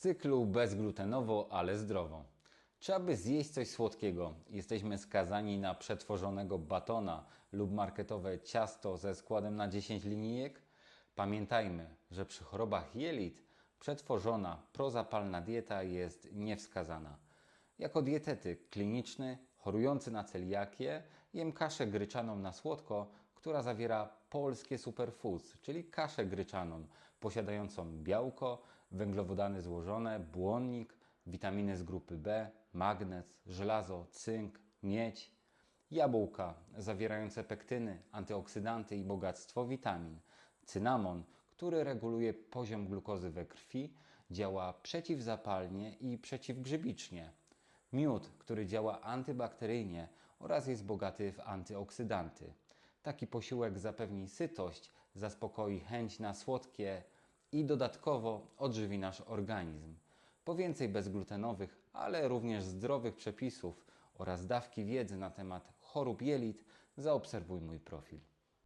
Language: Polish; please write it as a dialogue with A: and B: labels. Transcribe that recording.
A: cyklu bezglutenowo, ale zdrowo. Czy aby zjeść coś słodkiego, jesteśmy skazani na przetworzonego batona lub marketowe ciasto ze składem na 10 linijek? Pamiętajmy, że przy chorobach jelit przetworzona, prozapalna dieta jest niewskazana. Jako dietetyk kliniczny chorujący na celiakię jem kaszę gryczaną na słodko, która zawiera polskie superfoods, czyli kaszę gryczaną posiadającą białko, węglowodany złożone, błonnik, witaminy z grupy B, magnez, żelazo, cynk, miedź, jabłka zawierające pektyny, antyoksydanty i bogactwo witamin, cynamon, który reguluje poziom glukozy we krwi, działa przeciwzapalnie i przeciwgrzybicznie. Miód, który działa antybakteryjnie oraz jest bogaty w antyoksydanty. Taki posiłek zapewni sytość, zaspokoi chęć na słodkie i dodatkowo odżywi nasz organizm. Po więcej bezglutenowych, ale również zdrowych przepisów oraz dawki wiedzy na temat chorób jelit zaobserwuj mój profil.